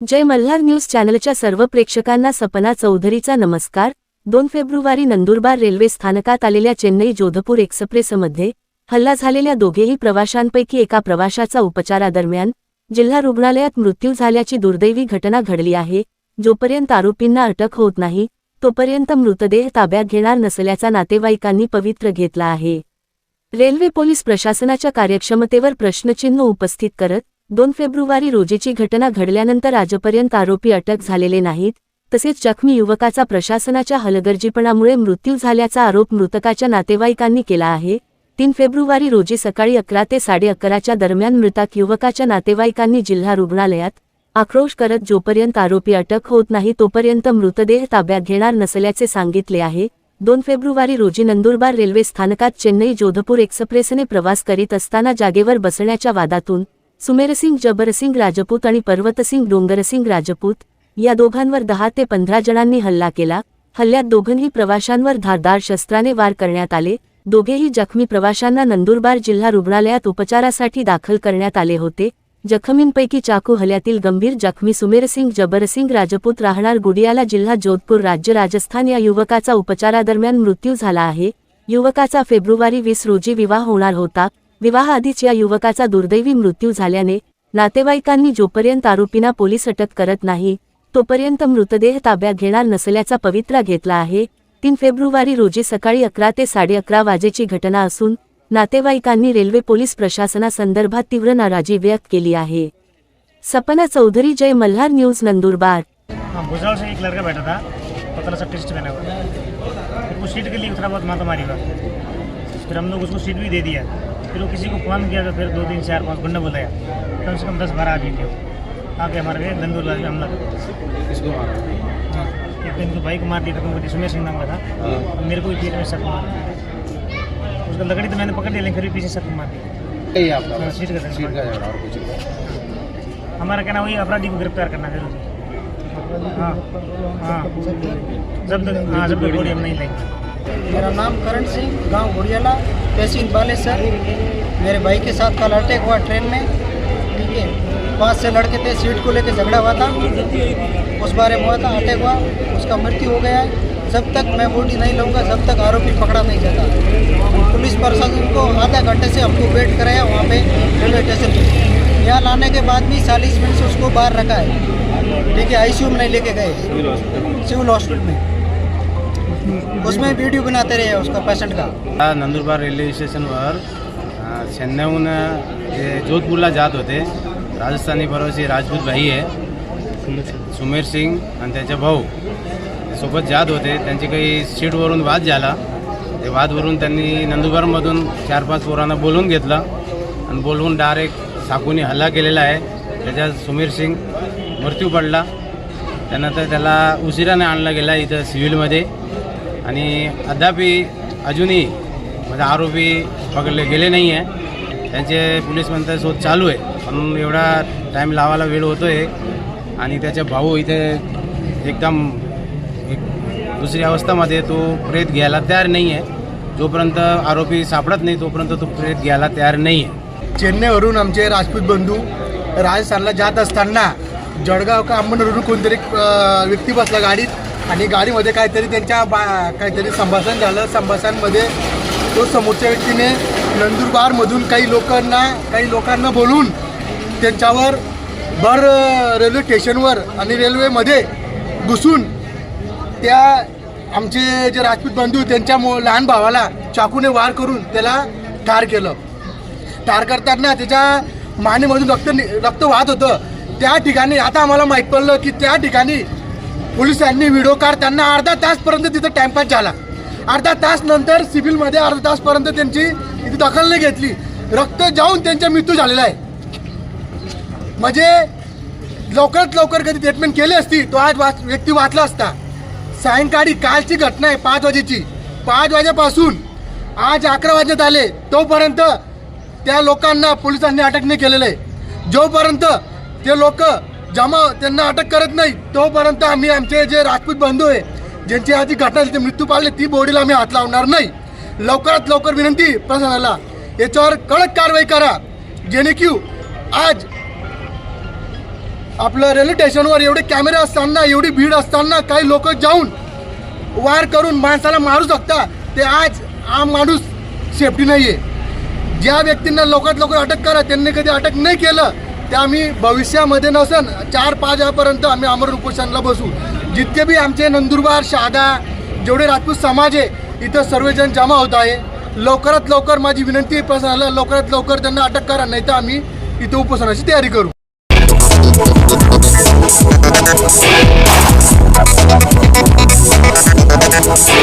जय Malhar news चॅनलच्या सर्व प्रेक्षकांना सपना चौधरीचा नमस्कार. दोन फेब्रुवारी नंदुरबार रेल्वे स्थानकात आलेल्या चेन्नई जोधपूर एक्सप्रेसमध्ये हल्ला झालेल्या दोघेही प्रवाशांपैकी एका प्रवाशाचा उपचारादरम्यान जिल्हा रुग्णालयात मृत्यू झाल्याची दुर्दैवी घटना घडली आहे. जोपर्यंत आरोपींना अटक होत नाही तोपर्यंत मृतदेह ताब्यात घेणार नसल्याचा नातेवाईकांनी पवित्र घेतला आहे. रेल्वे पोलीस प्रशासनाच्या कार्यक्षमतेवर प्रश्नचिन्ह उपस्थित करत दोन फेब्रुवारी रोजीची घटना घडल्यानंतर आजपर्यंत आरोपी अटक झालेले नाहीत तसेच जखमी युवकाचा प्रशासनाच्या हलगर्जीपणामुळे मृत्यू झाल्याचा आरोप मृतकाच्या नातेवाईकांनी केला आहे. तीन फेब्रुवारी रोजी सकाळी अकरा ते साडे अकराच्या दरम्यान मृतक युवकाच्या नातेवाईकांनी जिल्हा रुग्णालयात आक्रोश करत जोपर्यंत आरोपी अटक होत नाही तोपर्यंत मृतदेह ताब्यात घेणार नसल्याचे सांगितले आहे. दोन फेब्रुवारी रोजी नंदुरबार रेल्वे स्थानकात चेन्नई जोधपूर एक्सप्रेसने प्रवास करीत असताना जागेवर बसण्याच्या वादातून सुमेरसिंग जबरसिंग राजपूत आणि पर्वतसिंग डोंगरसिंग राजपूत या दोघांवर दहा ते पंधरा जणांनी हल्ला केला. हल्ल्यात दोघंही प्रवाशांवर धारदार शस्त्राने वार करण्यात आले. दोघेही जखमी प्रवाशांना नंदुरबार जिल्हा रुग्णालयात उपचारासाठी दाखल करण्यात आले होते. जखमींपैकी चाकू हल्ल्यातील गंभीर जखमी सुमेरसिंग जबरसिंग राजपूत राहणार गुडियाला जिल्हा जोधपूर राज्य राजस्थान या युवकाचा उपचारादरम्यान मृत्यू झाला आहे. युवकाचा फेब्रुवारी वीस रोजी विवाह होणार होता. विवाहाआधीच या युवकाचा दुर्दैवी मृत्यू झाल्याने नातेवाईकांनी जोपर्यंत आरोपींना पोलीस अटक करत नाही तोपर्यंत मृतदेह ताब्यात घेणार नसल्याचा पवित्रा घेतला आहे. तीन फेब्रुवारी रोजी सकाळी अकरा ते साडे अकरा वाजेची घटना असून नातेवाईकांनी रेल्वे पोलीस प्रशासनासंदर्भात तीव्र नाराजी व्यक्त केली आहे. सपना चौधरी जय मल्हार न्यूज नंदुरबार. से एक लड़का बैठा था पतला सा टेस्ट पहना हुआ। सीट के लिए बहुत माता मारी हुआ। फिर हम लोग उसको सीट भी दे दिया। फिर वो किसी को फ़ोन किया तो फिर दो तीन चार पाँच गुंडा बुलाया। कम से कम दस बारह आदमी थे आके हमारे गए नंदूरबार में हमला कर किसको मारा? हाँ एक तो भाई को मार दिया था मुझे सुमेर सिंह नाम का था। हाँ। मेरे को भी पीठ में शक मार दिया उसका लकड़ी तो मैंने पकड़ लिया लेकिन फिर भी पीछे शक मार दिया हाँ, सीट। सीट हमारा कहना वही अपराधी को गिरफ़्तार करना ज़रूरी है। हाँ हाँ। जब तक हाँ जब तक हम नहीं लेंगे। मेरा नाम करण सिंह गाँव घुड़ियाला। तहसील बालेसर मेरे भाई के साथ कल अटैक हुआ ट्रेन में, ठीक है? पाँच से लड़के थे, सीट को लेकर झगड़ा हुआ था। उस बारे में हुआ था, अटैक हुआ, उसका मृत्यु हो गया जब तक मैं बॉडी नहीं लूँगा, जब तक आरोपी पकड़ा नहीं जाता। पुलिस प्रशासन को आधा घंटे से हमको वेट कराया, वहाँ पे रेलवे स्टेशन पर यहाँ लाने के बाद भी चालीस मिनट से उसको बाहर रखा है। ठीक है आई में नहीं लेके गए। सिविल हॉस्पिटल में। उसमें वीडियो बनाते रहे उसका पेशेंट का। नंदुरबार रेल्वे स्टेशनवर चेन्नईहून जे जोधपूरला जात होते। राजस्थानी प्रवासी राजपूत भाई आहे सुमेर सिंग आणि त्याचे भाऊ सोबत जात होते। त्यांची काही सीटवरून वाद झाला। ते वादवरून त्यांनी नंदुरबारमधून चार पाच पोरांना बोलवून घेतलं आणि बोलवून डायरेक्ट साकूनी हल्ला केलेला आहे. त्याच्यात सुमीर सिंग मृत्यू पडला. त्यानंतर त्याला उशिराने आणला गेला इथं सिव्हिलमध्ये. आणि अद्यापि अजूनही म्हणजे आरोपी पकडले गेले नाही आहे. त्यांचे पोलीस म्हणतात शोध चालू आहे. म्हणून एवढा टाईम लावायला वेळ होतो आहे आणि त्याचे भाऊ इथे एकदम एक दुसरी अवस्थामध्ये तो प्रेत घ्यायला तयार नाही आहे. जोपर्यंत आरोपी सापडत नाही तोपर्यंत तो प्रेत घ्यायला तयार नाही आहे. चेन्नईवरून आमचे राजपूत बंधू राजस्थानला जात असताना जळगाव का अंबरवरून कोणतरी व्यक्ती बसला गाडीत आणि गाडीमध्ये काहीतरी त्यांच्या बा काहीतरी संभाषण झालं. संभाषणमध्ये तो समोरच्या व्यक्तीने नंदुरबारमधून काही लोकांना काही लोकांना बोलून त्यांच्यावर भर रेल्वे स्टेशनवर आणि रेल्वेमध्ये घुसून त्या आमचे जे राजपूत बंधू त्यांच्या मो लहान भावाला चाकूने वार करून त्याला ठार केलं. ठार करताना त्याच्या मानेमधून रक्त नि- रक्त वाहत होतं. त्या ठिकाणी आता आम्हाला माहीत पडलं की त्या ठिकाणी पोलिसांनी व्हिडिओ काढताना अर्धा तासपर्यंत तिथं टाइमपास झाला. अर्धा तास नंतर सिव्हिलमध्ये अर्धा तासपर्यंत त्यांची इथे दखल नाही घेतली. रक्त जाऊन त्यांचा मृत्यू झालेला आहे. म्हणजे लवकरात लवकर कधी ट्रीटमेंट केली असती तो आज वाच व्यक्ती वाचला असता. सायंकाळी कालची घटना आहे पाच वाजेची. पाच वाजेपासून आज अकरा वाजण्यात आले. तोपर्यंत त्या लोकांना पोलिसांनी अटक नाही केलेलं आहे. जोपर्यंत ते लोक जमा त्यांना अटक करत नाही. तोपर्यंत आम्ही आमचे जे राजपूत बंधू आहे ज्यांची आधी घटना झाली, मृत्यू पाळले ती बॉडीला आम्ही हात लावणार नाही. लवकरात लवकर विनंती प्रशासनाला याच्यावर कडक कारवाई करा. जेणेकी आज आपलं रेल्वे स्टेशनवर एवढे कॅमेरे असताना एवढी भीड असताना काही लोक जाऊन वार करून माणसाला मारू शकता ते आज हा माणूस सेफ्टी नाही आहे ज्या व्यक्तींना लवकरात लवकर अटक करा त्यांनी कधी अटक नाही केलं ते आम्ही भविष्यामध्ये नसन चार पाच वाजेपर्यंत आम्ही अमर उपोषणाला बसू. जितके बी आमचे नंदुरबार शहादा जेवढे राजपूत समाज आहे इथं सर्वजण जमा होत आहे. लवकरात लवकर माझी विनंती आहे प्रशासनाला लवकरात लवकर त्यांना अटक करा नाही तर आम्ही इथं उपोषणाची तयारी करू. Thank